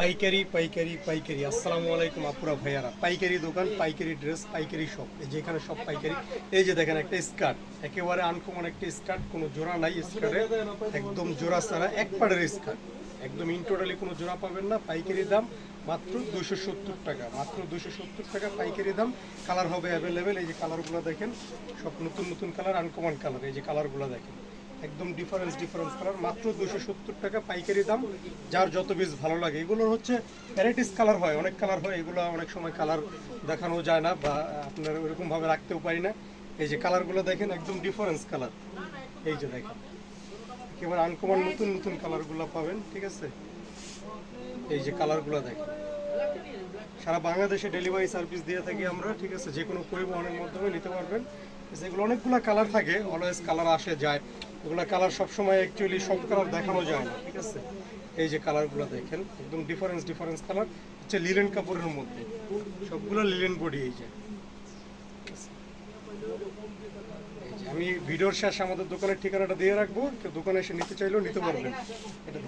পাইকারি পাইকারি পাইকারি। আসসালামু আলাইকুম আপুরা ভাইয়ারা। পাইকারি দোকান, পাইকারি ড্রেস, পাইকারি শপ। এই যে এখানে সব পাইকারি। এই যে দেখেন একটা স্কার্ট। একেবারে আনকমন একটা স্কার্ট। কোনো জোড়া নাই স্কার্টে। একদম জোড়া ছাড়া এক পাড়ের স্কার্ট। একদম ইন টোটালি কোনো জোড়া পাবেন না। পাইকারি দাম মাত্র দুশো সত্তর টাকা। মাত্র দুশো সত্তর টাকা পাইকারি দাম। কালার হবে অ্যাভেলেবেল এই যে কালারগুলো দেখেন, সব নতুন নতুন কালার, আনকমন কালার। এই যে কালারগুলো দেখেন। একদম ডিফারেন্স ডিফারেন্স কালার মাত্র দুশো সত্তর টাকা পাইকারি দাম, যার যত বেশ ভালো লাগে। এগুলোর হচ্ছে ভ্যারাইটিস কালার হয়, অনেক কালার হয়। এগুলো অনেক সময় কালার দেখানো যায় না বা আপনার ওরকমভাবে রাখতেও পারি না। এই যে কালারগুলো দেখেন, একদম ডিফারেন্স কালার এই যে দেখেন। একেবারে আনকমন নতুন নতুন কালারগুলো পাবেন, ঠিক আছে? এই যে কালারগুলো দেখেন। সারা বাংলাদেশে ডেলিভারি সার্ভিস দিয়ে থাকি আমরা, ঠিক আছে? যে কোনো পরিবহনের মাধ্যমে নিতে পারবেন। যেগুলো অনেকগুলো কালার থাকে অলওয়েজ কালার আসে, যায়। এগুলো কালার সবসময় অ্যাকচুয়ালি সব কালার দেখানো যায় না, ঠিক আছে? এই যে কালারগুলো দেখেন, একদম ডিফারেন্স ডিফারেন্স কালার হচ্ছে লিলেন কাপড়ের মধ্যে। সবগুলো লিলেন বডি এই যে। আমি ভিডিওর শেষে আমাদের দোকানের ঠিকানাটা দিয়ে রাখব দোকানে এসে নিতে চাইলেও নিতে পারবেন। এটা।